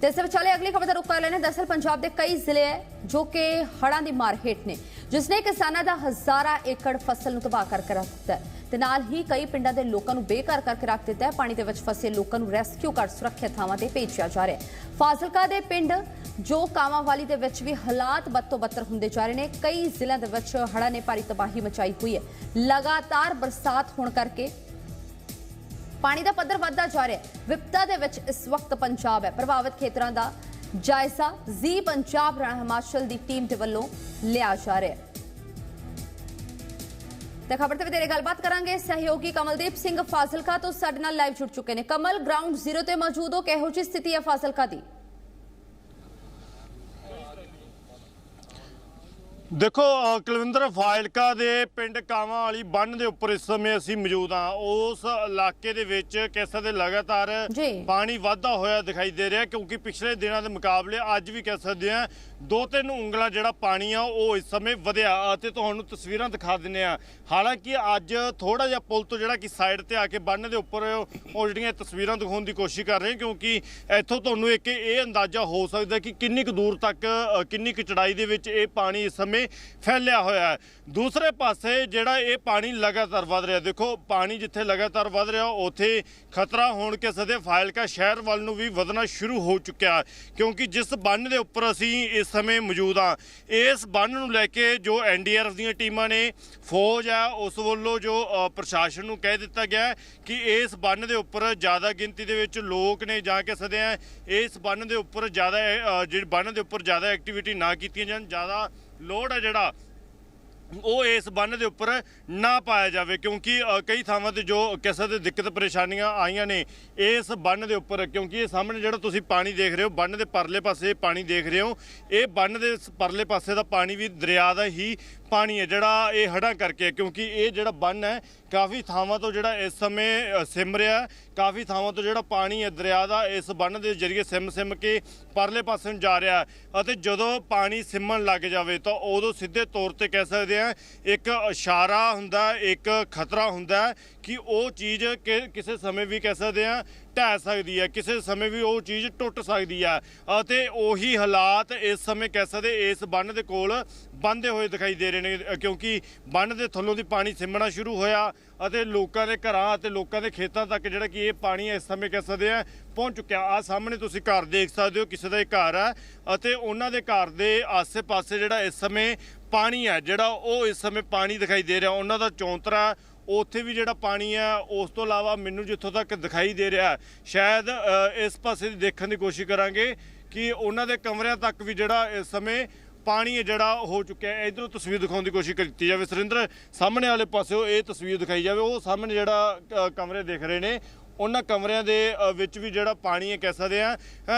ਤੇ ਇਸ ਵਿਚਾਲੇ ਅਗਲੀ ਖਬਰ ਦਾ ਰੁਖ ਕਰ ਲੈਣੇ ਦਰਅਸਲ ਪੰਜਾਬ ਦੇ ਕਈ ਜ਼ਿਲ੍ਹੇ ਹੈ ਜੋ ਕਿ ਹੜ੍ਹਾਂ ਦੀ ਮਾਰ ਹੇਠ ਨੇ ਜਿਸ ਨੇ ਕਿਸਾਨਾਂ ਦਾ ਹਜ਼ਾਰਾਂ ਏਕੜ ਫਸਲ ਨੂੰ ਤਬਾਹ ਕਰਕੇ ਰੱਖ ਦਿੱਤਾ ਤੇ ਨਾਲ ਹੀ ਕਈ ਪਿੰਡਾਂ ਦੇ ਲੋਕਾਂ ਨੂੰ ਬੇਘਰ ਕਰਕੇ ਰੱਖ ਦਿੱਤਾ ਹੈ ਪਾਣੀ ਦੇ ਵਿੱਚ ਫਸੇ ਲੋਕਾਂ ਨੂੰ ਰੈਸਕਿਊ ਕਰ ਸੁਰੱਖਿਅਤ ਥਾਵਾਂ ਤੇ ਭੇਜਿਆ ਜਾ ਰਿਹਾ ਹੈ ਫਾਜ਼ਿਲਕਾ ਦੇ ਪਿੰਡ ਜੋ ਕਾਵਾਂਵਾਲੀ ਦੇ ਵਿੱਚ ਵੀ ਹਾਲਾਤ ਬਦ ਤੋਂ ਬੱਤਰ ਹੁੰਦੇ ਜਾ ਰਹੇ ਨੇ ਕਈ ਜ਼ਿਲ੍ਹਿਆਂ ਦੇ ਵਿੱਚ ਹੜ੍ਹਾਂ ਨੇ ਭਾਰੀ ਤਬਾਹੀ ਮਚਾਈ ਹੋਈ ਹੈ ਲਗਾਤਾਰ ਬਰਸਾਤ ਹੋਣ ਕਰਕੇ ਪਾਣੀ ਦਾ ਪੱਧਰ ਵੱਧਦਾ ਜਾ ਰਿਹਾ ਹੈ। ਵਿਪਤਾ ਦੇ ਵਿੱਚ ਇਸ ਵਕਤ ਪੰਜਾਬ ਹੈ। ਪ੍ਰਭਾਵਿਤ ਖੇਤਰਾਂ ਦਾ ਜਾਇਜ਼ਾ ਜ਼ੀ ਪੰਜਾਬ ਰਾ- ਹਿਮਾਚਲ ਦੀ ਟੀਮ ਦੇ ਵੱਲੋਂ ਲਿਆ ਜਾ ਰਿਹਾ ਹੈ। ਤੇ ਖਬਰ ਤੇ ਵਧੇਰੇ ਗੱਲਬਾਤ ਕਰਾਂਗੇ। ਸਹਿਯੋਗੀ ਕਮਲਦੀਪ ਸਿੰਘ ਫਾਜ਼ਿਲਕਾ ਤੋਂ ਸਾਡੇ ਨਾਲ ਲਾਈਵ ਜੁੜ ਚੁੱਕੇ ਨੇ। ਕਮਲ ਗਰਾਊਂਡ ਜ਼ੀਰੋ ਤੇ ਮੌਜੂਦ ਹੋ। ਕਿਹੋ ਜਿਹੀ ਸਥਿਤੀ ਹੈ ਫਾਜ਼ਿਲਕਾ ਦੀ? ਦੇਖੋ ਕੁਲਵਿੰਦਰ ਫਾਇਲਕਾ ਦੇ ਪਿੰਡ ਕਾਵਾਂ ਵਾਲੀ ਬੰਨ ਦੇ ਉੱਪਰ ਇਸ ਸਮੇਂ ਅਸੀਂ ਮੌਜੂਦ ਹਾਂ। ਉਸ ਇਲਾਕੇ ਦੇ ਵਿੱਚ ਕਿਸਾ ਦੇ ਲਗਾਤਾਰ। ਪਾਣੀ ਵਾਧਾ ਹੋਇਆ ਦਿਖਾਈ ਦੇ ਰਿਹਾ ਕਿਉਂਕਿ ਪਿਛਲੇ ਦਿਨਾਂ ਦੇ ਮੁਕਾਬਲੇ ਅੱਜ ਵੀ ਕਹਿ ਸਕਦੇ ਹਾਂ ਦੋ ਤਿੰਨ ਉਂਗਲਾਂ ਜਿਹੜਾ ਪਾਣੀ ਆ ਉਹ ਇਸ ਸਮੇਂ ਵਧਿਆ। ਅਤੇ ਤੁਹਾਨੂੰ ਤਸਵੀਰਾਂ ਦਿਖਾ ਦਿੰਨੇ ਆ ਹਾਲਾਂਕਿ ਅੱਜ ਥੋੜਾ ਜਿਹਾ ਪੁਲ ਤੋਂ ਜਿਹੜਾ ਕਿ ਸਾਈਡ ਤੇ ਆ ਕੇ ਬੰਨ ਦੇ ਉੱਪਰ ਉਹ ਜਿਹੜੀਆਂ ਤਸਵੀਰਾਂ ਦਿਖਾਉਣ ਦੀ ਕੋਸ਼ਿਸ਼ ਕਰ ਰਹੇ ਕਿਉਂਕਿ ਇੱਥੋਂ ਤੁਹਾਨੂੰ ਇੱਕ ਇਹ ਅੰਦਾਜ਼ਾ ਹੋ ਸਕਦਾ ਕਿ ਕਿੰਨੀ ਕੁ ਦੂਰ ਤੱਕ ਕਿੰਨੀ ਕੁ ਚੜਾਈ ਦੇ ਵਿੱਚ ਇਹ ਪਾਣੀ ਇਸ ਸਮੇਂ ਫੈਲਿਆ ਹੋਇਆ ਹੈ। ਦੂਸਰੇ ਪਾਸੇ ਜਿਹੜਾ ਇਹ ਪਾਣੀ ਲਗਾਤਾਰ ਵਧ ਰਿਹਾ ਦੇਖੋ ਪਾਣੀ ਜਿੱਥੇ ਲਗਾਤਾਰ ਵਧ ਰਿਹਾ ਉੱਥੇ ਖਤਰਾ ਹੋਣ ਕੇ ਸਦੇ ਫਾਇਲਕਾ ਸ਼ਹਿਰ ਵੱਲ ਨੂੰ ਵੀ ਵਧਣਾ ਸ਼ੁਰੂ ਹੋ ਚੁੱਕਿਆ ਕਿਉਂਕਿ ਜਿਸ ਬੰਨ ਦੇ ਉੱਪਰ ਅਸੀਂ ਇਸ ਸਮੇਂ ਮੌਜੂਦ ਹਾਂ ਇਸ ਬੰਨ ਨੂੰ ਲੈ ਕੇ ਜੋ ਐਨਡੀਆਰਐਫ ਦੀਆਂ ਟੀਮਾਂ ਨੇ ਫੌਜ ਹੈ ਉਸ ਵੱਲੋਂ ਜੋ ਪ੍ਰਸ਼ਾਸਨ ਨੂੰ ਕਹਿ ਦਿੱਤਾ ਗਿਆ ਕਿ ਇਸ ਬੰਨ ਦੇ ਉੱਪਰ ਜ਼ਿਆਦਾ ਗਿਣਤੀ ਦੇ ਵਿੱਚ ਲੋਕ ਨੇ ਜਾ ਕੇ ਸਦੇ ਆ ਇਸ ਬੰਨ ਦੇ ਉੱਪਰ ਜ਼ਿਆਦਾ ਅ, ਜਿਹੜੀ ਬੰਨ ਦੇ ਉੱਪਰ ਜ਼ਿਆਦਾ ਐਕਟੀਵਿਟੀ ਨਾ ਕੀਤੀਆਂ ਜਾਣ ਜ਼ਿਆਦਾ ਲੋਡ ਹੈ ਜਿਹੜਾ ਉਹ ਇਸ ਬੰਨ ਦੇ ਉੱਪਰ ਨਾ ਪਾਇਆ ਜਾਵੇ, ਕਿਉਂਕਿ ਕਈ ਥਾਵਾਂ ਤੇ ਜੋ ਕਿਸੇ ਦੇ ਦਿੱਕਤ ਪਰੇਸ਼ਾਨੀਆਂ ਆਈਆਂ ਨੇ ਇਸ ਬੰਨ ਦੇ ਉੱਪਰ, ਕਿਉਂਕਿ ਇਹ ਸਾਹਮਣੇ ਜਿਹੜਾ ਤੁਸੀਂ ਪਾਣੀ ਦੇਖ ਰਹੇ ਹੋ, ਬੰਨ ਦੇ ਪਰਲੇ ਪਾਸੇ ਪਾਣੀ ਦੇਖ ਰਹੇ ਹੋ, ਇਹ ਬੰਨ ਦੇ ਪਰਲੇ ਪਾਸੇ ਦਾ ਪਾਣੀ ਵੀ ਦਰਿਆ ਦਾ ਹੀ ਪਾਣੀ ਹੈ, ਜਿਹੜਾ ਇਹ ਹੜਾਂ ਕਰਕੇ, ਕਿਉਂਕਿ ਇਹ ਜਿਹੜਾ ਬੰਨ ਹੈ ਕਾਫੀ ਥਾਵਾਂ ਤੋਂ ਜਿਹੜਾ ਇਸ ਸਮੇਂ ਅ, ਸਿਮ ਰਿਹਾ ਕਾਫੀ ਥਾਵਾਂ ਤੋਂ ਜਿਹੜਾ ਪਾਣੀ ਹੈ ਦਰਿਆ ਦਾ ਇਸ ਬੰਨ ਦੇ ਜ਼ਰੀਏ ਸਿਮ ਸਿਮ ਕੇ ਪਰਲੇ ਪਾਸੇ ਨੂੰ ਜਾ ਰਿਹਾ ਅਤੇ ਜਦੋਂ ਪਾਣੀ ਸਿਮਣ ਲੱਗ ਜਾਵੇ ਤਾਂ ਉਦੋਂ ਸਿੱਧੇ ਤੌਰ ਤੇ ਕਹਿ ਸਕਦੇ ਆ ਇੱਕ ਇਸ਼ਾਰਾ ਹੁੰਦਾ ਇੱਕ ਖਤਰਾ ਹੁੰਦਾ ਕਿ ਉਹ ਚੀਜ਼ ਕਿ- ਕਿਸੇ ਸਮੇਂ ਵੀ ਕਹਿ ਸਕਦੇ ਆ ਢਹਿ ਸਕਦੀ ਹੈ ਕਿਸੇ ਸਮੇਂ ਵੀ ਉਹ ਚੀਜ਼ ਟੁੱਟ ਸਕਦੀ ਹੈ ਅਤੇ ਉਹੀ ਹਾਲਾਤ ਇਸ ਸਮੇਂ ਕਹਿ ਸਕਦੇ ਇਸ ਬੰਨ ਦੇ ਕੋਲ ਬੰਦੇ ਹੋਏ ਦਿਖਾਈ ਦੇ ਰਹੇ ਨੇ ਕਿਉਂਕਿ ਬੰਨ ਦੇ ਥੱਲੋਂ ਦੀ ਪਾਣੀ ਸਿਮਣਾ ਸ਼ੁਰੂ ਹੋਇਆ ਅਤੇ ਲੋਕਾਂ ਦੇ ਘਰਾਂ ਅਤੇ ਲੋਕਾਂ ਦੇ ਖੇਤਾਂ ਤੱਕ ਜਿਹੜਾ ਕਿ ਇਹ ਪਾਣੀ ਇਸ ਸਮੇਂ ਕਹਿ ਸਕਦੇ ਆ, ਪਹੁੰਚ ਚੁੱਕਿਆ। ਆ ਸਾਹਮਣੇ ਤੁਸੀਂ ਘਰ ਦੇਖ ਸਕਦੇ ਹੋ, ਕਿਸੇ ਦਾ ਇਹ ਘਰ ਹੈ ਅਤੇ ਉਹਨਾਂ ਦੇ ਘਰ ਦੇ ਆਸੇ-ਪਾਸੇ ਜਿਹੜਾ ਇਸ ਸਮੇਂ ਪਾਣੀ ਹੈ ਜਿਹੜਾ ਉਹ ਇਸ ਸਮੇਂ ਪਾਣੀ ਦਿਖਾਈ ਦੇ ਰਿਹਾ। ਉਹਨਾਂ ਦਾ ਚੌਂਤਰਾ, ਉੱਥੇ ਵੀ ਜਿਹੜਾ ਪਾਣੀ ਹੈ ਉਸ ਤੋਂ ਇਲਾਵਾ ਮੈਨੂੰ ਜਿੱਥੋਂ ਤੱਕ ਦਿਖਾਈ ਦੇ ਰਿਹਾ, ਸ਼ਾਇਦ ਇਸ ਪਾਸੇ ਦੀ ਦੇਖਣ ਦੀ ਕੋਸ਼ਿਸ਼ ਕਰਾਂਗੇ ਕਿ ਉਹਨਾਂ ਦੇ ਕਮਰਿਆਂ ਤੱਕ ਵੀ ਜਿਹੜਾ ਇਸ ਸਮੇਂ ਪਾਣੀ ਹੈ ਜਿਹੜਾ ਹੋ ਚੁੱਕਿਆ ਹੈ। ਇਧਰੋਂ ਤਸਵੀਰ ਦਿਖਾਉਣ ਦੀ ਕੋਸ਼ਿਸ਼ ਕੀਤੀ ਜਾਵੇ। ਸੁਰਿੰਦਰ, ਸਾਹਮਣੇ ਵਾਲੇ ਪਾਸਿਓ ਇਹ ਤਸਵੀਰ ਦਿਖਾਈ ਜਾਵੇ। ਉਹ ਸਾਹਮਣੇ ਜਿਹੜਾ ਕਮਰੇ ਦਿਖ ਰਹੇ ਨੇ। ਉਹਨਾਂ ਕਮਰਿਆਂ ਦੇ ਵਿੱਚ ਵੀ ਜਿਹੜਾ ਪਾਣੀ ਹੈ, ਕਹਿ ਸਕਦੇ ਆ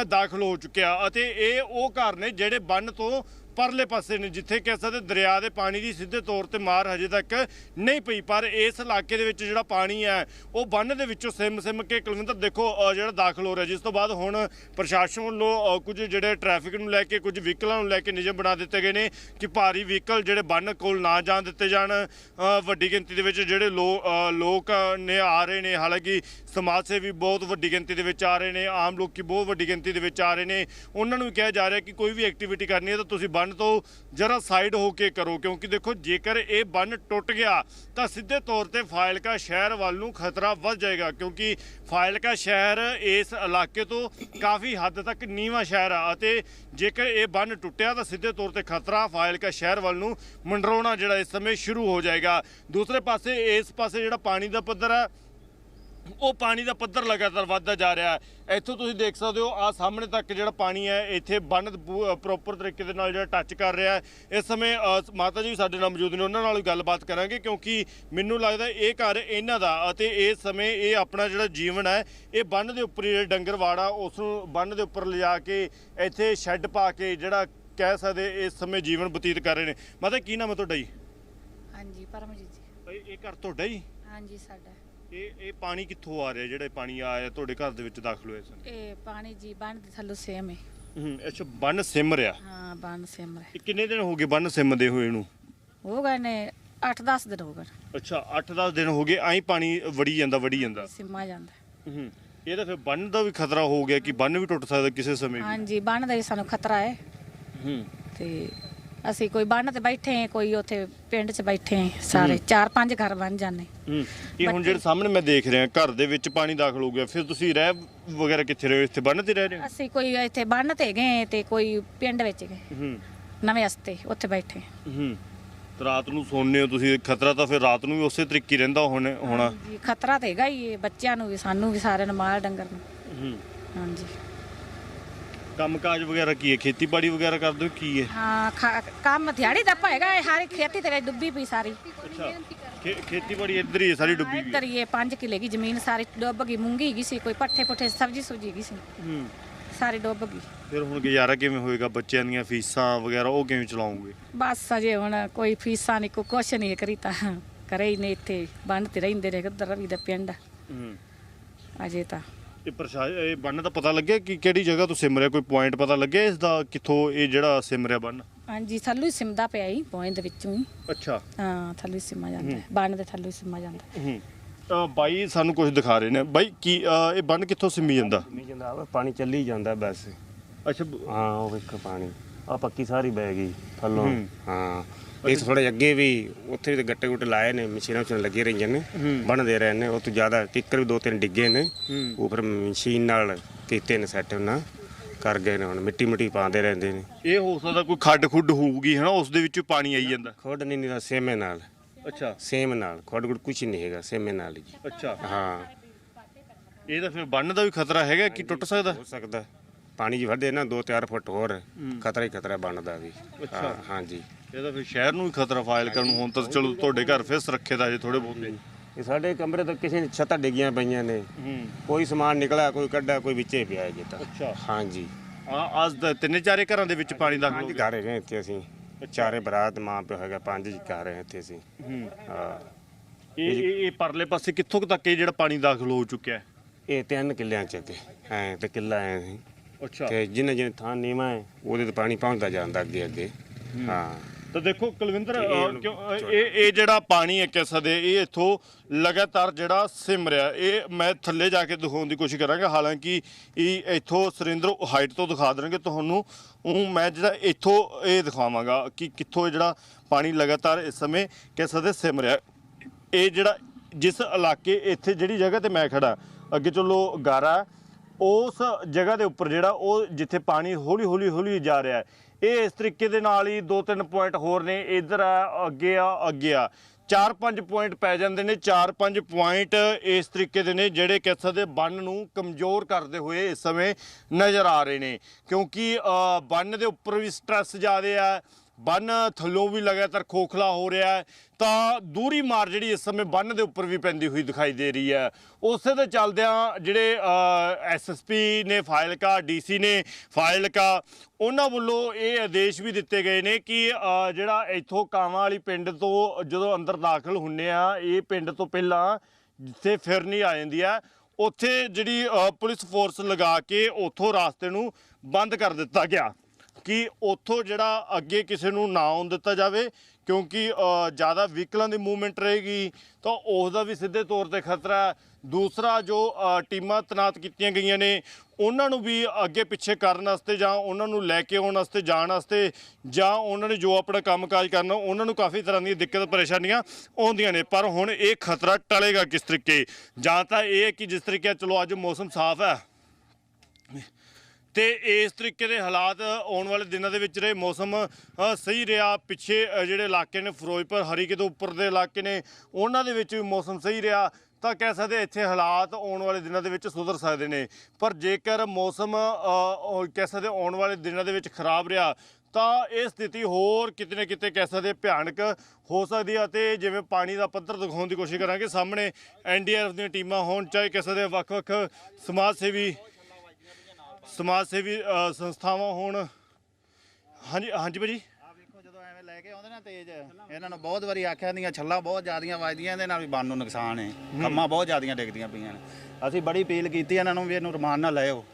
ਦਾਖਲ ਹੋ ਚੁੱਕਿਆ। ਅਤੇ ਇਹ ਉਹ ਘਰ ਨੇ ਜਿਹੜੇ ਬੰਨ ਤੋਂ ਪਰਲੇ ਪਾਸੇ ਨੇ, ਜਿੱਥੇ ਕਹਿ ਸਕਦੇ ਦਰਿਆ ਦੇ ਪਾਣੀ ਦੀ ਸਿੱਧੇ ਤੌਰ ਤੇ ਮਾਰ ਹਜੇ ਤੱਕ ਨਹੀਂ ਪਈ, ਪਰ ਇਸ ਇਲਾਕੇ ਦੇ ਵਿੱਚ ਜਿਹੜਾ ਪਾਣੀ ਹੈ, ਉਹ ਬੰਨ ਦੇ ਵਿੱਚੋਂ ਸਿਮ ਸਿਮ ਕੇ ਕੁਲਵਿੰਦਰ ਦੇਖੋ ਜਿਹੜਾ ਦਾਖਲ ਹੋ ਰਿਹਾ। ਜਿਸ ਤੋਂ ਬਾਅਦ ਹੁਣ ਪ੍ਰਸ਼ਾਸਨ ਵੱਲੋਂ ਕੁਝ ਜਿਹੜੇ ਟ੍ਰੈਫਿਕ ਨੂੰ ਲੈ ਕੇ, ਕੁਝ ਵਹੀਕਲਾਂ ਨੂੰ ਲੈ ਕੇ ਨਿਯਮ ਬਣਾ ਦਿੱਤੇ ਗਏ ਨੇ ਕਿ ਭਾਰੀ ਵਹੀਕਲ ਜਿਹੜੇ ਬੰਨ ਕੋਲ ਨਾ ਜਾਣ ਦਿੱਤੇ ਜਾਣ। ਵੱਡੀ ਗਿਣਤੀ ਦੇ ਵਿੱਚ ਜਿਹੜੇ ਲੋ- ਲੋਕ ਨੇ ਆ ਰਹੇ ਨੇ, ਹਾਲਾਂਕਿ ਸਮਾਜ ਸੇਵੀ ਬਹੁਤ ਵੱਡੀ ਗਿਣਤੀ ਦੇ ਵਿੱਚ ਆ ਰਹੇ ਨੇ, ਆਮ ਲੋਕੀ ਬਹੁਤ ਵੱਡੀ ਗਿਣਤੀ ਦੇ ਵਿੱਚ ਆ ਰਹੇ ਨੇ। ਉਹਨਾਂ ਨੂੰ ਵੀ ਕਿਹਾ ਜਾ ਰਿਹਾ ਕਿ ਕੋਈ ਵੀ ਐਕਟੀਵਿਟੀ ਕਰਨੀ ਹੈ ਤਾਂ ਤੁਸੀਂ ਬੰਨ ਤੋਂ ਜਰਾ ਸਾਈਡ ਹੋ ਕੇ ਕਰੋ, ਕਿਉਂਕਿ ਦੇਖੋ ਜੇਕਰ ਇਹ ਬੰਨ ਟੁੱਟ ਗਿਆ, ਤਾਂ ਸਿੱਧੇ ਤੌਰ ਤੇ ਫਾਇਲਕਾ ਸ਼ਹਿਰ ਵੱਲ ਨੂੰ ਖਤਰਾ ਵੱਧ ਜਾਏਗਾ, ਕਿਉਂਕਿ ਫਾਇਲਕਾ ਸ਼ਹਿਰ ਇਸ ਇਲਾਕੇ ਤੋਂ ਕਾਫੀ ਹੱਦ ਤੱਕ ਨੀਵਾਂ ਸ਼ਹਿਰ ਆ ਅਤੇ ਜੇਕਰ ਇਹ ਬੰਨ ਟੁੱਟਿਆ, ਤਾਂ ਸਿੱਧੇ ਤੌਰ ਤੇ ਖਤਰਾ ਫਾਇਲਕਾ ਸ਼ਹਿਰ ਵੱਲ ਨੂੰ ਮੰਡਰਾਉਣਾ ਜਿਹੜਾ ਇਸ ਸਮੇਂ ਸ਼ੁਰੂ ਹੋ ਜਾਏਗਾ। ਦੂਸਰੇ ਪਾਸੇ, ਇਸ ਪਾਸੇ ਜਿਹੜਾ ਪਾਣੀ ਦਾ ਪੱਧਰ ਹੈ ਉਹ ਪਾਣੀ ਦਾ ਪੱਧਰ ਲਗਾਤਾਰ ਵੱਧਦਾ ਜਾ ਰਿਹਾ ਹੈ। ਇੱਥੋਂ ਤੁਸੀਂ ਦੇਖ ਸਕਦੇ ਹੋ ਆ ਸਾਹਮਣੇ ਤੱਕ ਜਿਹੜਾ ਪਾਣੀ ਹੈ ਇੱਥੇ ਬੰਨ ਪ੍ਰੋਪਰ ਤਰੀਕੇ ਦੇ ਨਾਲ ਜਿਹੜਾ ਟੱਚ ਕਰ ਰਿਹਾ ਹੈ। ਇਸ ਸਮੇਂ ਮਾਤਾ ਜੀ ਸਾਡੇ ਨਾਲ ਮੌਜੂਦ ਨੇ ਉਹਨਾਂ ਨਾਲ ਵੀ ਗੱਲਬਾਤ ਕਰਾਂਗੇ ਕਿਉਂਕਿ ਮੈਨੂੰ ਲੱਗਦਾ ਇਹ ਘਰ ਇਹਨਾਂ ਦਾ ਅਤੇ ਇਸ ਸਮੇਂ ਇਹ ਆਪਣਾ ਜਿਹੜਾ ਜੀਵਨ ਹੈ ਇਹ ਬੰਨ ਦੇ ਉੱਪਰ ਜਿਹੜੇ ਡੰਗਰ ਵਾੜਾ ਉਸ ਨੂੰ ਬੰਨ ਦੇ ਉੱਪਰ ਲਿਜਾ ਕੇ ਇੱਥੇ ਸ਼ੈੱਡ ਪਾ ਕੇ ਜਿਹੜਾ ਕਹਿ ਸਕਦੇ ਇਸ ਸਮੇਂ ਜੀਵਨ ਬਤੀਤ ਕਰ ਰਹੇ ਨੇ। ਮਾਤਾ ਕੀ ਨਾਮ ਹੈ ਤੁਹਾਡਾ ਜੀ? ਹਾਂਜੀ ਪਰਮਜੀਤ ਜੀ। ਇਹ ਇਹ ਘਰ ਤੁਹਾਡਾ ਜੀ? ਹਾਂਜੀ ਸਾਡਾ। ਇਹ ਇਹ ਪਾਣੀ ਕਿੱਥੋਂ ਆ ਰਿਹਾ ਜਿਹੜਾ ਪਾਣੀ ਆਇਆ ਤੁਹਾਡੇ ਘਰ ਦੇ ਵਿੱਚ ਦਾਖਲ ਹੋਇਆ ਸਨ ਇਹ ਪਾਣੀ ਜੀ ਬੰਨ ਦੇ ਥੱਲੋਂ ਸੇਮ ਹੈ। ਹੂੰ ਅੱਛਾ ਬੰਨ ਸਿਮ ਰਿਹਾ। ਹਾਂ ਬੰਨ ਸੇਮ ਹੈ ਇਹ ਕਿੰਨੇ ਦਿਨ ਹੋ ਗਏ ਬੰਨ ਸਿਮਦੇ ਹੋਏ ਨੂੰ? ਹੋ ਗਏ ਨੇ 8-10 ਦਿਨ ਹੋ ਗਏ ਅੱਛਾ 8-10 ਦਿਨ ਹੋ ਗਏ ਐਂ ਪਾਣੀ ਵੜੀ ਜਾਂਦਾ ਵੜੀ ਜਾਂਦਾ। ਸਿਮਾ ਜਾਂਦਾ। ਹੂੰ ਇਹ ਤਾਂ ਫਿਰ ਬੰਨ ਦਾ ਵੀ ਖਤਰਾ ਹੋ ਗਿਆ ਕਿ ਬੰਨ ਵੀ ਟੁੱਟ ਸਕਦਾ ਕਿਸੇ ਸਮੇਂ ਵੀ। ਹਾਂਜੀ ਬੰਨ ਦਾ ਵੀ ਸਾਨੂੰ ਖਤਰਾ ਹੈ। ਹੂੰ। ਤੇ ਅਸੀਂ ਕੋਈ ਬੰਨ ਤੇ ਬੈਠੇ ਹਾਂ ਕੋਈ ਉੱਥੇ ਪਿੰਡ 'ਚ ਬੈਠੇ ਸਾਰੇ। ਚਾਰ ਪੰਜ ਘਰ ਬਣ ਜਾਂਦੇ। ਹੂੰ। ਇਹ ਹੁਣ ਜਿਹੜੇ ਸਾਹਮਣੇ ਮੈਂ ਦੇਖ ਰਿਹਾ ਘਰ ਦੇ ਵਿੱਚ ਪਾਣੀ ਦਾਖਲ ਹੋ ਗਿਆ ਫਿਰ ਤੁਸੀਂ ਰਹਿ ਵਗੈਰਾ ਕਿੱਥੇ ਰਹੇ ਹੋ? ਇੱਥੇ ਬੰਨ ਤੇ ਰਹਿ ਰਹੇ ਹੋ? ਅਸੀਂ ਕੋਈ ਇੱਥੇ ਬੰਨ ਤੇ ਗਏ ਤੇ ਕੋਈ ਪਿੰਡ ਵਿੱਚ ਗਏ। ਹੂੰ। ਨਵੇਂ ਹਸਤੇ ਉੱਥੇ ਬੈਠੇ ਹੂੰ। ਤੇ ਰਾਤ ਨੂੰ ਸੌਂਦੇ ਹੋ ਤੁਸੀਂ ਖਤਰਾ ਤਾਂ ਫਿਰ ਰਾਤ ਨੂੰ ਵੀ ਉਸੇ ਤਰੀਕੇ ਰਹਿੰਦਾ ਹੋਣਾ ਖਤਰਾ ਤੇ ਹੈਗਾ ਹੀ ਹੈ ਬੱਚਿਆਂ ਨੂੰ ਵੀ ਸਾਨੂੰ ਵੀ ਸਾਰਿਆਂ ਨੂੰ ਮਾਲ ਡੰਗਰ ਨੂੰ। ਹੂੰ। ਹਾਂਜੀ। ਕੰਮਕਾਜ ਵਗੈਰਾ ਕੀ ਹੈ? ਖੇਤੀਬਾੜੀ ਵਗੈਰਾ ਕਰਦੇ ਹੋ ਕੀ ਹੈ? ਹਾਂ ਖਾ- ਕੰਮ ਦਿਹਾੜੀ ਦਾ ਪਏਗਾ ਇਹ ਸਾਰੀ ਖੇਤੀ ਤੇ ਡੁੱਬੀ ਪਈ ਸਾਰੀ। ਅੱਛਾ ਖੇ- ਖੇਤੀਬਾੜੀ ਇੱਧਰ ਹੀ ਹੈ ਸਾਰੀ ਡੁੱਬੀ ਵੀ ਇੱਧਰ ਹੀ ਇਹ 5 ਕਿੱਲੇ ਦੀ ਜ਼ਮੀਨ ਸਾਰੀ ਡੁੱਬ ਗਈ ਮੂੰਗੀ ਗਈ ਸੀ ਕੋਈ ਪੱਠੇ ਪੁੱਠੇ ਸਬਜ਼ੀ ਸੁਬਜੀ ਗਈ ਸੀ। ਹੂੰ। ਸਾਰੀ ਡੁੱਬ ਗਈ। ਫਿਰ ਹੁਣ ਗੁਜ਼ਾਰਾ ਕਿਵੇਂ ਹੋਏਗਾ? ਬੱਚਿਆਂ ਦੀਆਂ ਫੀਸਾਂ ਵਗੈਰਾ ਉਹ ਕਿਵੇਂ ਚਲਾਉਂਗੇ ਬਸ ਅਜੇ ਹੁਣ ਕੋਈ ਫੀਸਾਂ ਨਹੀਂ ਕੋਈ ਕੁਛ ਨਹੀਂ ਕਰੀ ਤਾਂ ਕਰੇ ਹੀ ਨੇ ਇੱਥੇ ਬੰਨ ਤੇ ਰਹਿੰਦੇ ਰਹੇ ਉਧਰ ਰਵੀ ਦਾ ਪਿੰਡ। ਹੂੰ। ਅਜੇ ਤਾਂ। ਇਹ ਪ੍ਰਸ਼ਾਸਨ ਇਹ ਬੰਨ ਦਾ ਪਤਾ ਲੱਗਿਆ ਕਿ ਕਿਹੜੀ ਜਗ੍ਹਾ ਤੋਂ ਸਿਮ ਰਿਹਾ? ਕੋਈ ਪੁਆਇੰਟ ਪਤਾ ਲੱਗਿਆ ਇਸ ਦਾ ਕਿੱਥੋਂ ਇਹ ਜਿਹੜਾ ਸਿਮ ਰਿਹਾ ਬੰਨ? ਹਾਂਜੀ ਥੱਲੂ ਹੀ ਸਿਮਦਾ ਪਿਆ ਹੀ ਪੋਇੰਟ ਦੇ ਵਿੱਚੋਂ ਹੀ। ਅੱਛਾ। ਹਾਂ ਥੱਲੂ ਹੀ ਸਿਮਾ ਜਾਂਦਾ ਹੈ। ਬੰਨ ਦੇ ਥੱਲੂ ਹੀ ਸਿਮਾ ਜਾਂਦਾ ਹੈ। ਹੂੰ। ਅ, ਬਾਈ ਸਾਨੂੰ ਕੁਝ ਦਿਖਾ ਰਹੇ ਨੇ। ਬਾਈ ਕੀ ਅ, ਇਹ ਬੰਨ ਕਿੱਥੋਂ ਸਿੰਮੀ ਜਾਂਦਾ? ਮੀਂਹ ਜਾਂਦਾ ਵਾ, ਪਾਣੀ ਚੱਲੀ ਜਾਂਦਾ ਬਸ। ਅੱਛਾ ਹਾਂ ਉਹ ਵੇਖੋ ਪਾਣੀ। ਆ ਪੱਕੀ ਸਾਰੀ ਬਹਿ ਗਈ ਥੱਲੋਂ। ਹੂੰ। ਹਾਂ। ਇਹ ਥੋੜੇ ਅੱਗੇ ਵੀ ਉੱਥੇ ਵੀ ਤੇ ਗੱਟੇ ਗੁੱਟੇ ਲਾਏ ਨੇ ਮਸ਼ੀਨਾਂ ਚ ਲੱਗੇ ਰਹੀਆਂ ਨੇ ਬਣਦੇ ਰਹੇ ਨੇ ਉਹ ਤੋਂ ਜ਼ਿਆਦਾ ਕਿੱਕਰ ਵੀ ਦੋ ਤਿੰਨ ਡਿੱਗੇ ਨੇ। ਉਹ ਫਿਰ ਮਸ਼ੀਨ ਨਾਲ ਕੀਤੇ ਨੇ ਸੈੱਟ ਉਹਨਾਂ ਕਰ ਗਏ ਨੇ ਹੁਣ ਮਿੱਟੀ ਮਿੱਟੀ ਪਾਉਂਦੇ ਰਹਿੰਦੇ ਨੇ। ਇਹ ਹੋ ਸਕਦਾ ਕੋਈ ਖੱਡ ਖੁੱਡ ਹੋਊਗੀ ਹਨਾ ਉਸ ਦੇ ਵਿੱਚ ਪਾਣੀ ਆਈ ਜਾਂਦਾ। ਖੁੱਡ ਨਹੀਂ ਨਹੀਂ ਸੇਮੇ ਨਾਲ। ਅੱਛਾ। ਸੇਮ ਨਾਲ ਖੁੱਡ ਗੁੱਡ ਕੁਝ ਨਹੀਂ ਹੈਗਾ ਸੇਮੇ ਨਾਲ ਹੀ। ਅੱਛਾ। ਹਾਂ। ਇਹ ਤਾਂ ਫਿਰ ਬੰਨ ਦਾ ਵੀ ਖਤਰਾ ਹੈਗਾ ਕਿ ਟੁੱਟ ਸਕਦਾ? ਹੋ ਸਕਦਾ। ਪਾਣੀ ਜੀ ਵੱਧੇ ਨਾ 2-4 ਫੁੱਟ ਹੋਰ ਖਤਰਾ ਹੀ ਖਤਰਾ ਬਣਦਾ ਵੀ। ਹਾਂ, ਹਾਂਜੀ। ਇਹ ਤਾਂ ਫਿਰ ਸ਼ਹਿਰ ਨੂੰ ਵੀ ਖਤਰਾ ਫਾਇਲ ਕਰਨ ਨੂੰ। ਹੁਣ ਤਾਂ ਚਲੋ ਤੁਹਾਡੇ ਘਰ ਫਿਰ ਸੁਰੱਖਿਅਤ ਆ ਜੇ ਥੋੜੇ ਬਹੁਤੇ। ਇਹ ਸਾਡੇ ਕਮਰੇ ਤੋਂ ਕਿਸੇ ਛੱਤਾਂ ਡਿੱਗੀਆਂ ਪਈਆਂ ਨੇ। ਹੂੰ। ਕੋਈ ਸਮਾਨ ਨਿਕਲਿਆ ਕੋਈ ਕੱਢਿਆ ਕੋਈ ਵਿੱਚੇ ਪਿਆ ਜੇ ਤਾਂ। ਅੱਛਾ। ਹਾਂਜੀ। ਆ ਅੱਜ ਦਾ ਤਿੰਨੇ ਚਾਰੇ ਘਰਾਂ ਦੇ ਵਿੱਚ ਪਾਣੀ ਹੋ ਪੰਜ ਗਿਆ। ਘਰ ਹੈਗੇ ਇੱਥੇ ਅਸੀਂ। ਚਾਰੇ ਬਰਾਤ ਮਾਂ ਪਿਓ ਹੈਗਾ ਪੰਜ ਜੀ ਘਰ ਹੈ ਇੱਥੇ ਅਸੀਂ। ਹੂੰ। ਹਾਂ। ਇਹ ਇਹ ਪਰਲੇ ਪਾਸੇ ਕਿੱਥੋਂ ਤੱਕ ਇਹ ਜਿਹੜਾ ਪਾਣੀ ਦਾਖਲ ਹੋ ਚੁੱਕਿਆ? ਹੈ ਇਹ ਤਿੰਨ ਕਿੱਲਿਆਂ ਚ ਤੇ ਐ ਤੇ ਕਿੱਲਾ ਐ ਸੀ। ਅੱਛਾ। ਤੇ ਜਿੰਨੇ ਜਿੰਨੇ ਥਾਂ ਨੀਵਾਂ ਹੈ ਉਹਦੇ ਤੇ ਪਾਣੀ ਪਹੁੰਚਦਾ ਜਾਂਦਾ ਅੱਗੇ ਅੱਗੇ। ਹਾਂ। ਤਾਂ ਦੇਖੋ ਕੁਲਵਿੰਦਰ ਇਹ ਕਿਉਂ ਇਹ ਇਹ ਜਿਹੜਾ ਪਾਣੀ ਹੈ ਕਿਸ ਦੇ ਇਹ ਇੱਥੋਂ ਲਗਾਤਾਰ ਜਿਹੜਾ ਸਿਮ ਰਿਹਾ ਇਹ ਮੈਂ ਥੱਲੇ ਜਾ ਕੇ ਦਿਖਾਉਣ ਦੀ ਕੋਸ਼ਿਸ਼ ਕਰਾਂਗਾ। ਹਾਲਾਂਕਿ ਇਹ ਇੱਥੋਂ ਸੁਰਿੰਦਰ ਹਾਈਟ ਤੋਂ ਦਿਖਾ ਦੇਣਗੇ ਤੁਹਾਨੂੰ ਉਹ ਮੈਂ ਜਿਹੜਾ ਇੱਥੋਂ ਇਹ ਦਿਖਾਵਾਂਗਾ ਕਿ ਕਿੱਥੋਂ ਇਹ ਜਿਹੜਾ ਪਾਣੀ ਲਗਾਤਾਰ ਇਸ ਸਮੇਂ ਕਿਸ ਦੇ ਸਿਮ ਰਿਹਾ ਇਹ ਜਿਹੜਾ ਜਿਸ ਇਲਾਕੇ ਇੱਥੇ ਜਿਹੜੀ ਜਗ੍ਹਾ ਤੇ ਮੈਂ ਖੜਾ ਅੱਗੇ ਚਲੋ ਗਾਰਾ ਉਸ ਜਗ੍ਹਾ ਦੇ ਉੱਪਰ ਜਿਹੜਾ ਉਹ ਜਿੱਥੇ ਪਾਣੀ ਹੌਲੀ ਹੌਲੀ ਹੌਲੀ ਜਾ ਰਿਹਾ ਹੈ ਇਹ ਇਸ ਤਰੀਕੇ ਦੇ ਨਾਲ ਹੀ ਦੋ ਤਿੰਨ ਪੁਆਇੰਟ ਹੋਰ ਨੇ, ਇਧਰ ਆ, ਅੱਗੇ ਆ ਅੱਗੇ ਆ। ਚਾਰ ਪੰਜ ਪੁਆਇੰਟ ਪੈ ਜਾਂਦੇ ਨੇ, ਚਾਰ ਪੰਜ ਪੁਆਇੰਟ ਇਸ ਤਰੀਕੇ ਦੇ ਨੇ ਜਿਹੜੇ ਕਹਿ ਸਕਦੇ ਬੰਨ ਨੂੰ ਕਮਜ਼ੋਰ ਕਰਦੇ ਹੋਏ ਇਸ ਸਮੇਂ ਨਜ਼ਰ ਆ ਰਹੇ ਨੇ। ਕਿਉਂਕਿ ਬੰਨ ਦੇ ਉੱਪਰ ਵੀ ਸਟ੍ਰੈਸ ਜ਼ਿਆਦਾ ਆ ਬੰਨ ਥੱਲੋਂ ਵੀ ਲਗਾਤਾਰ ਖੋਖਲਾ ਹੋ ਰਿਹਾ ਹੈ। ਤਾਂ ਦੂਰੀ ਮਾਰ ਜਿਹੜੀ ਇਸ ਸਮੇਂ ਬੰਨ ਦੇ ਉੱਪਰ ਵੀ ਪੈਂਦੀ ਹੋਈ ਦਿਖਾਈ ਦੇ ਰਹੀ ਹੈ। ਉਸੇ ਦੇ ਚੱਲਦਿਆਂ ਜਿਹੜੇ ਐਸਐਸਪੀ ਨੇ ਫਾਈਲਕਾ ਡੀਸੀ ਨੇ, ਫਾਇਲਕਾ, ਉਹਨਾਂ ਵੱਲੋਂ ਇਹ ਆਦੇਸ਼ ਵੀ ਦਿੱਤੇ ਗਏ ਨੇ ਕਿ ਜਿਹੜਾ ਇੱਥੋਂ ਕਾਵਾਂ ਵਾਲੀ ਪਿੰਡ ਤੋਂ ਜਦੋਂ ਅੰਦਰ ਦਾਖਲ ਹੁੰਨੇ ਆ, ਇਹ ਪਿੰਡ ਤੋਂ ਪਹਿਲਾਂ ਜਿੱਥੇ ਫਿਰਨੀ ਆ ਜਾਂਦੀ ਆ, ਉੱਥੇ ਜਿਹੜੀ ਪੁਲਿਸ ਫੋਰਸ ਲਗਾ ਕੇ ਉੱਥੋਂ ਰਾਸਤੇ ਨੂੰ ਬੰਦ ਕਰ ਦਿੱਤਾ ਗਿਆ। ਕਿ ਉੱਥੋਂ ਜਿਹੜਾ ਅੱਗੇ ਕਿਸੇ ਨੂੰ ਨਾ ਆਉਣ ਦਿੱਤਾ ਜਾਵੇ, ਕਿਉਂਕਿ ਜ਼ਿਆਦਾ ਵਹੀਕਲਾਂ ਦੀ ਮੂਵਮੈਂਟ ਰਹੇਗੀ, ਤਾਂ ਉਸ ਦਾ ਵੀ ਸਿੱਧੇ ਤੌਰ ਤੇ ਖਤਰਾ ਹੈ। ਦੂਸਰਾ ਜੋ ਟੀਮਾਂ ਤਨਾਤ ਕੀਤੀਆਂ ਗਈਆਂ ਨੇ, ਉਹਨਾਂ ਨੂੰ ਵੀ ਅੱਗੇ ਪਿੱਛੇ ਕਰਨ ਵਾਸਤੇ ਜਾਂ ਉਹਨਾਂ ਨੂੰ ਲੈ ਕੇ ਆਉਣ ਵਾਸਤੇ, ਜਾਣ ਵਾਸਤੇ, ਜਾਂ ਉਹਨਾਂ ਨੇ ਜੋ ਆਪਣਾ ਕੰਮਕਾਜ ਕਰਨਾ, ਉਹਨਾਂ ਨੂੰ ਕਾਫੀ ਤਰ੍ਹਾਂ ਦੀਆਂ ਦਿੱਕਤ, ਪਰੇਸ਼ਾਨੀਆਂ ਆਉਂਦੀਆਂ ਨੇ। ਪਰ ਹੁਣ ਇਹ ਖਤਰਾ ਟਲੇਗਾ ਕਿਸ ਤਰੀਕੇ? ਜਾਂ ਤਾਂ ਇਹ ਹੈ ਕਿ ਜਿਸ ਤਰੀਕੇ ਚਲੋ ਅੱਜ ਮੌਸਮ ਸਾਫ਼ ਹੈ। ਤੇ ਇਸ ਤਰੀਕੇ ਦੇ ਹਾਲਾਤ ਆਉਣ ਵਾਲੇ ਦਿਨਾਂ ਦੇ ਵਿੱਚ ਰਹੇ। ਮੌਸਮ ਸਹੀ ਰਿਹਾ। ਪਿੱਛੇ ਜਿਹੜੇ ਇਲਾਕੇ ਨੇ ਫਿਰੋਜ਼ਪੁਰ ਹਰੀਕੇ ਤੋਂ ਉੱਪਰ ਦੇ ਇਲਾਕੇ ਨੇ, ਉਹਨਾਂ ਦੇ ਵਿੱਚ ਵੀ ਮੌਸਮ ਸਹੀ ਰਿਹਾ। ਤਾਂ ਕਹਿ ਸਕਦੇ ਇੱਥੇ ਹਾਲਾਤ ਆਉਣ ਵਾਲੇ ਦਿਨਾਂ ਦੇ ਵਿੱਚ ਸੁਧਰ ਸਕਦੇ ਨੇ। ਪਰ ਜੇਕਰ ਮੌਸਮ ਕਹਿ ਸਕਦੇ ਆਉਣ ਵਾਲੇ ਦਿਨਾਂ ਦੇ ਵਿੱਚ ਖਰਾਬ ਰਿਹਾ, ਤਾਂ ਇਹ ਸਥਿਤੀ ਹੋਰ ਕਿਤੇ ਨਾ ਕਿਤੇ ਕਹਿ ਸਕਦੇ ਭਿਆਨਕ ਹੋ ਸਕਦੀ ਹੈ ਅਤੇ ਜਿਵੇਂ ਪਾਣੀ ਦਾ ਪੱਧਰ ਦਿਖਾਉਣ ਦੀ ਕੋਸ਼ਿਸ਼ ਕਰਾਂਗੇ, ਸਾਹਮਣੇ ਐਨਡੀਆਰਐਫ ਦੀਆਂ ਟੀਮਾਂ ਹੋਣ, ਚਾਹੇ ਕਹਿ ਸਕਦੇ ਵੱਖ-ਵੱਖ ਸਮਾਜ ਸੇਵੀ ਸਮਾਜ ਸੇਵੀ ਅ, ਸੰਸਥਾਵਾਂ ਹੋਣ। ਹਾਂਜੀ ਹਾਂਜੀ ਭਾਜੀ। ਆ ਵੇਖੋ ਜਦੋਂ ਐਵੇਂ ਲੈ ਕੇ ਆਉਂਦੇ ਨਾ ਤੇਜ਼ ਇਹਨਾਂ ਨੂੰ ਬਹੁਤ ਵਾਰੀ ਆਖਿਆ ਦੀਆਂ ਛੱਲਾਂ ਬਹੁਤ ਜ਼ਿਆਦੀਆਂ ਵੱਜਦੀਆਂ ਇਹਦੇ ਨਾਲ ਵੀ ਬੰਨ ਨੂੰ ਨੁਕਸਾਨ ਹੈ। ਕੰਮਾਂ ਬਹੁਤ ਜ਼ਿਆਦੀਆਂ ਡਿੱਗਦੀਆਂ ਪਈਆਂ ਨੇ। ਅਸੀਂ ਬੜੀ ਅਪੀਲ ਕੀਤੀ ਇਹਨਾਂ ਨੂੰ ਵੀ ਇਹਨੂੰ ਰਮਾਨ ਨਾਲ ਲਿਓ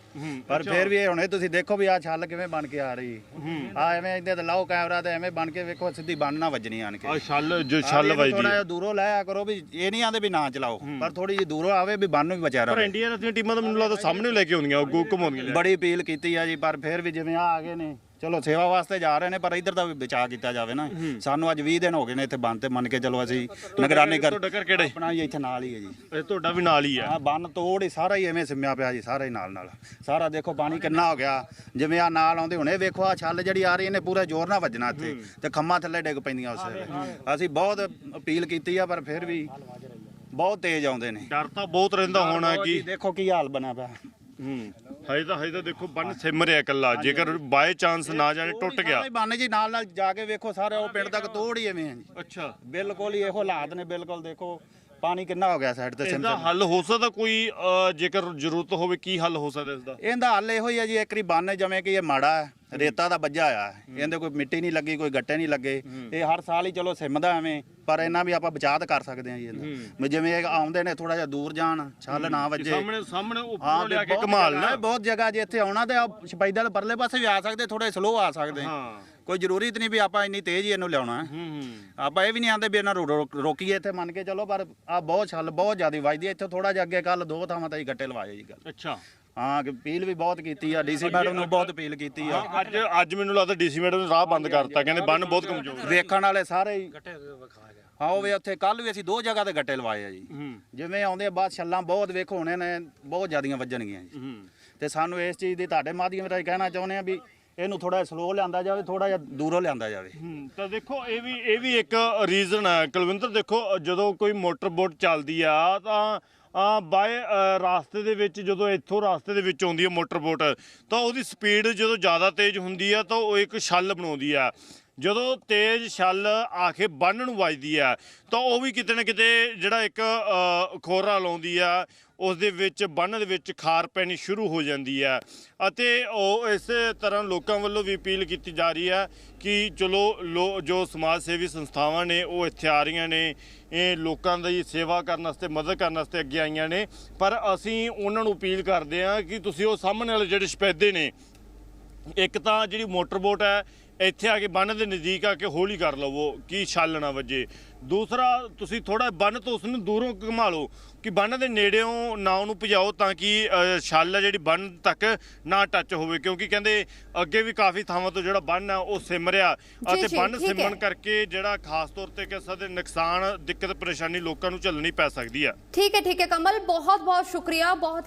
ਪਰ ਫਿਰ ਵੀ ਇਹ ਹੁਣੇ ਤੁਸੀਂ ਦੇਖੋ ਵੀ ਆ ਛੱਲ ਕਿਵੇਂ ਬਣ ਕੇ ਆ ਰਹੀ। ਆ ਐਵੇਂ ਇੱਥੇ ਤੇ ਲਾਓ ਕੈਮਰਾ ਤੇ ਐਵੇਂ ਬਣ ਕੇ ਵੇਖੋ ਸਿੱਧੀ ਬੰਨ ਨਾ ਵੱਜਣੀ ਆਣ ਕੇ। ਆ ਛੱਲ ਜੋ ਛੱਲ ਵੱਜਦੀ। ਥੋੜਾ ਜਿਹਾ ਦੂਰੋਂ ਲਾਇਆ ਕਰੋ ਵੀ ਇਹ ਨਹੀਂ ਆਂਦੇ ਵੀ ਨਾ ਚਲਾਓ ਪਰ ਥੋੜੀ ਜਿਹੀ ਦੂਰੋਂ ਆਵੇ ਵੀ ਬੰਨ ਵੀ ਬਚਾ ਪਰ ਰਹੇ। ਇੰਡੀਆ ਦੀਆਂ ਟੀਮਾਂ ਤਾਂ ਮੈਨੂੰ ਲੱਗਦਾ ਸਾਹਮਣੇ ਲੈ ਕੇ ਆਉਂਦੀਆਂ ਅੱਗੋਂ ਘੁਮਾਉਂਦੀਆਂ। ਬੜੀ ਅਪੀਲ ਕੀਤੀ ਆ ਜੀ ਪਰ ਫਿਰ ਵੀ ਜਿਵੇਂ ਆ ਆ ਗਏ ਨੇ ਚਲੋ ਸੇਵਾ ਵਾਸਤੇ ਜਾ ਰਹੇ ਨੇ ਪਰ ਇੱਧਰ ਦਾ ਵੀ ਬਚਾਅ ਕੀਤਾ ਜਾਵੇ ਨਾ। ਸਾਨੂੰ ਅੱਜ 20 ਦਿਨ ਹੋ ਗਏ ਨੇ ਇੱਥੇ ਬੰਨ ਤੇ ਮੰਨ ਕੇ ਚਲੋ ਅਸੀਂ ਨਿਗਰਾਨੀ ਕਰ ਤੁਹਾਡਾ ਘਰ ਕਿਹੜਾ ਹੈ? ਆਪਣਾ ਜੀ ਇੱਥੇ ਨਾਲ ਹੀ ਹੈ ਜੀ। ਇਹ ਤੁਹਾਡਾ ਵੀ ਨਾਲ ਹੀ ਆ ਆ ਬੰਨ ਤੋੜ ਹੀ ਸਾਰਾ ਹੀ ਐਵੇਂ ਸਿੰਮਿਆ ਪਿਆ ਜੀ ਸਾਰਾ ਹੀ ਨਾਲ ਨਾਲ। ਸਾਰਾ ਦੇਖੋ ਪਾਣੀ ਕਿੰਨਾ ਹੋ ਗਿਆ। ਜਿਵੇਂ ਆ ਨਾਲ ਆਉਂਦੇ ਹੁਣੇ ਵੇਖੋ ਆ ਛੱਲ ਜਿਹੜੀ ਆ ਰਹੀ ਇਹਨੇ ਪੂਰੇ ਜ਼ੋਰ ਨਾਲ ਵੱਜਣਾ ਇੱਥੇ ਤੇ ਖੰਮਾ ਥੱਲੇ ਡਿੱਗ ਪੈਂਦੀਆਂ ਉਸ ਵੇਲੇ। ਅਸੀਂ ਬਹੁਤ ਅਪੀਲ ਕੀਤੀ ਆ ਪਰ ਫਿਰ ਵੀ ਬਹੁਤ ਤੇਜ਼ ਆਉਂਦੇ ਨੇ। ਡਰ ਤਾਂ ਬਹੁਤ ਰਹਿੰਦਾ ਹੋਣਾ ਕਿ ਦੇਖੋ ਕੀ ਹਾਲ ਬਣਿਆ ਪਿਆ। ਹੂੰ। ਹਜੇ ਤਾਂ ਹਜੇ ਤਾਂ ਦੇਖੋ ਬੰਨ ਸਿਮ ਰਿਹਾ ਇਕੱਲਾ। ਜੇਕਰ ਬਾਏ ਚਾਂਸ ਨਾ ਜਾਣੇ ਟੁੱਟ ਗਿਆ। ਬੰਨ ਜੀ ਨਾਲ ਨਾਲ ਜਾ ਕੇ ਵੇਖੋ ਸਾਰੇ ਉਹ ਪਿੰਡ ਤੱਕ ਤੋੜ ਹੀ ਐਵੇਂ ਹੈ ਜੀ। ਅੱਛਾ। ਬਿਲਕੁਲ ਹੀ ਇਹੋ ਹਾਲਾਤ ਨੇ ਬਿਲਕੁਲ ਦੇਖੋ। ਪਾਣੀ ਕਿੰਨਾ ਹੋ ਗਿਆ ਸਾਈਡ ਤੇ ਸਿਮ ਇਹਦਾ ਹੱਲ ਹੋ ਸਕਦਾ ਕੋਈ ਜੇਕਰ ਜ਼ਰੂਰਤ ਹੋਵੇ ਕੀ ਹੱਲ ਹੋ ਸਕਦਾ ਇਸ ਦਾ? ਇਹਦਾ ਹੱਲ ਇਹੋ ਹੀ ਹੈ ਜੀ ਇੱਕ ਵਾਰੀ ਬੰਨ ਜਿਵੇਂ ਕਿ ਇਹ ਮਾੜਾ ਹੈ ਰੇਤਾ ਦਾ ਵੱਜਾ ਆ। ਇਹਦੇ ਕੋਈ ਮਿੱਟੀ ਨਹੀਂ ਲੱਗੀ ਕੋਈ ਗੱਟੇ ਨਹੀਂ ਲੱਗੇ। ਇਹ ਹਰ ਸਾਲ ਹੀ ਚਲੋ ਸਿਮਦਾ ਐਵੇਂ ਪਰ ਇਹਨਾਂ ਵੀ ਆਪਾਂ ਬਚਾਅ ਤਾਂ ਕਰ ਸਕਦੇ ਹਾਂ ਜੀ ਇਹਦਾ। ਵੀ ਜਿਵੇਂ ਇਹ ਆਉਂਦੇ ਨੇ ਥੋੜਾ ਜਿਹਾ ਦੂਰ ਜਾਣ ਛੱਲ ਨਾ ਵੱਜੇ। ਸਾਹਮਣੇ ਸਾਹਮਣੇ ਹਾਂ ਉੱਪਰੋਂ ਲਿਆ ਕੇ ਬਹੁਤ ਕਮਾਲ ਜਗ੍ਹਾ ਹੈ, ਨਾ ਬਹੁਤ ਜਗ੍ਹਾ ਜੇ ਇੱਥੇ ਆਉਣਾ ਤੇ ਆ ਸਪਾਈਦਾ ਦੇ ਪਰਲੇ ਪਾਸੇ ਵੀ ਆ ਸਕਦੇ ਥੋੜੇ ਸਲੋ ਆ ਸਕਦੇ। ਹਾਂ। ਕੋਈ ਜ਼ਰੂਰੀ ਤਾਂ ਨਹੀਂ ਵੀ ਆਪਾਂ ਇੰਨੀ ਤੇਜ਼ ਹੀ ਇਹਨੂੰ ਲਿਆਉਣਾ। ਹੈ। ਹੂੰ। ਹੂੰ ਆਪਾਂ ਇਹ ਵੀ ਨਹੀਂ ਆਂਦੇ ਵੀ ਇਹਨਾਂ ਨੂੰ ਰੋ- ਰੋਕੀਏ ਇੱਥੇ ਮੰਨ ਕੇ ਚਲੋ ਪਰ ਆ ਬਹੁਤ ਛੱਲ ਬਹੁਤ ਜ਼ਿਆਦਾ ਵੱਜਦੀ ਹੈ। ਇੱਥੇ ਥੋੜਾ ਜਿਹਾ ਅੱਗੇ ਕੱਲ ਦੋ ਥਾਵਾਂ ਤੇ ਹੀ ਗੱਟੇ ਲਵਾਏ ਜੀ ਗੱਲ ਅੱਛਾ। ਹਾਂ ਕਿ ਅਪੀਲ ਵੀ ਬਹੁਤ ਕੀਤੀ ਆ ਡੀਸੀ ਮੈਡਮ ਨੂੰ ਬਹੁਤ ਅਪੀਲ ਕੀਤੀ ਆ। ਅੱਜ ਅੱਜ ਮੈਨੂੰ ਲੱਗਦਾ ਡੀਸੀ ਮੈਡਮ ਨੇ ਰਾਹ ਬੰਦ ਕਰਤਾ ਕਹਿੰਦੇ ਬੰਨ ਬਹੁਤ ਕਮਜ਼ੋਰ ਹੈ ਵੇਖਣ ਵਾਲੇ ਸਾਰੇ ਹੀ ਹਾਂ ਉਹ ਵੀ ਉੱਥੇ ਕੱਲ ਵੀ ਅਸੀਂ ਦੋ ਜਗ੍ਹਾ ਤੇ ਗੱਟੇ ਲਵਾਏ ਆ ਜੀ। ਹੂੰ। ਜਿਵੇਂ ਆਉਂਦੇ ਬਾਅਦ ਛੱਲਾਂ ਬਹੁਤ ਵੇਖੋ ਹੋਣੇ ਨੇ ਬਹੁਤ ਜ਼ਿਆਦੀਆਂ ਵੱਜਣਗੀਆਂ ਜੀ। ਹੂੰ। ਤੇ ਸਾਨੂੰ ਇਸ ਚੀਜ਼ ਦੀ ਤੁਹਾਡੇ ਮਾਧਿਅਮ ਰਾਹੀਂ ਕਹਿਣਾ ਚਾਹੁੰਦੇ ਆ ਵੀ ਇਹਨੂੰ ਥੋੜਾ ਸਲੋ ਲਿਆਂਦਾ ਜਾਵੇ ਥੋੜਾ ਜਿਹਾ ਦੂਰੋਂ ਲਿਆਂਦਾ ਜਾਵੇ। ਹੂੰ, ਤਾਂ ਦੇਖੋ ਇਹ ਵੀ ਇਹ ਵੀ ਇੱਕ ਰੀਜ਼ਨ ਹੈ। ਕੁਲਵਿੰਦਰ ਦੇਖੋ ਜਦੋਂ ਕੋਈ ਮੋਟਰ ਬੋਟ ਚੱਲਦੀ ਆ ਤਾਂ ਆ ਬਾਏ ਰਾਸਤੇ ਦੇ ਵਿੱਚ ਜਦੋਂ ਇੱਥੋਂ ਰਾਸਤੇ ਦੇ ਵਿੱਚ ਆਉਂਦੀ ਹੈ ਮੋਟਰ ਬੋਟ ਤਾਂ ਉਹਦੀ ਸਪੀਡ ਜਦੋਂ ਜ਼ਿਆਦਾ ਤੇਜ਼ ਹੁੰਦੀ ਆ ਤਾਂ ਉਹ ਇੱਕ ਛੱਲ ਬਣਾਉਂਦੀ ਆ। ਜਦੋਂ ਤੇਜ਼ ਛੱਲ ਆ ਕੇ ਬੰਨ ਨੂੰ ਵੱਜਦੀ ਆ, ਤਾਂ ਉਹ ਵੀ ਕਿਤੇ ਨਾ ਕਿਤੇ ਜਿਹੜਾ ਇੱਕ ਖੋਰਾ ਲਾਉਂਦੀ ਆ ਉਸ ਦੇ ਵਿੱਚ ਬੰਨ ਦੇ ਵਿੱਚ ਖਾਰ ਪੈਣੀ ਸ਼ੁਰੂ ਹੋ ਜਾਂਦੀ ਹੈ ਅਤੇ ਉਹ ਇਸੇ ਤਰ੍ਹਾਂ ਲੋਕਾਂ ਵੱਲੋਂ ਵੀ ਅਪੀਲ ਕੀਤੀ ਜਾ ਰਹੀ ਹੈ ਕਿ ਚਲੋ, ਲੋ- ਜੋ ਸਮਾਜ ਸੇਵੀ ਸੰਸਥਾਵਾਂ ਨੇ, ਉਹ ਇੱਥੇ ਆ ਰਹੀਆਂ ਨੇ, ਇਹ ਲੋਕਾਂ ਦੀ ਸੇਵਾ ਕਰਨ ਵਾਸਤੇ, ਮਦਦ ਕਰਨ ਵਾਸਤੇ ਅੱਗੇ ਆਈਆਂ ਨੇ। ਪਰ ਅਸੀਂ ਉਹਨਾਂ ਨੂੰ ਅਪੀਲ ਕਰਦੇ ਹਾਂ ਕਿ ਤੁਸੀਂ ਉਹ ਸਾਹਮਣੇ ਵਾਲੇ ਜਿਹੜੇ ਸਪੈਦੇ ਨੇ, ਇੱਕ ਤਾਂ ਜਿਹੜੀ ਮੋਟਰ ਬੋਟ ਹੈ ਇੱਥੇ ਆ ਕੇ ਬੰਨ ਦੇ ਨਜ਼ਦੀਕ ਆ ਕੇ ਹੌਲੀ ਕਰ ਲਵੋ ਕਿ ਛੱਲ ਨਾ ਵੱਜੇ। ਦੂਸਰਾ ਤੁਸੀਂ ਥੋੜਾ ਬੰਨ ਤੋਂ ਉਸ ਨੂੰ ਦੂਰੋਂ ਘੁਮਾ ਲਓ ਕਿ ਬੰਨ ਦੇ ਨੇੜਿਓਂ ਨਾ ਉਹਨੂੰ ਭਜਾਓ ਤਾਂ ਕਿ ਛੱਲ ਹੈ ਜਿਹੜੀ ਬੰਨ ਤੱਕ ਨਾ ਟੱਚ ਹੋਵੇ ਕਿਉਂਕਿ ਕਹਿੰਦੇ ਅੱਗੇ ਵੀ ਕਾਫੀ ਥਾਵਾਂ ਤੋਂ ਜਿਹੜਾ ਬੰਨ ਹੈ ਉਹ ਸਿਮ ਰਿਹਾ। ਅਤੇ ਬੰਨ। ਸਿਮਣ ਕਰਕੇ ਜਿਹੜਾ ਖਾਸ ਤੌਰ ਤੇ ਕਿਸੇ ਦੇ ਨੁਕਸਾਨ ਦਿੱਕਤ ਪਰੇਸ਼ਾਨੀ ਲੋਕਾਂ ਨੂੰ ਝੱਲਣੀ ਪੈ ਸਕਦੀ ਹੈ ਠੀਕ ਹੈ ਠੀਕ ਹੈ ਕਮਲ ਬਹੁਤ ਬਹੁਤ ਸ਼ੁਕਰੀਆ ਬਹੁਤ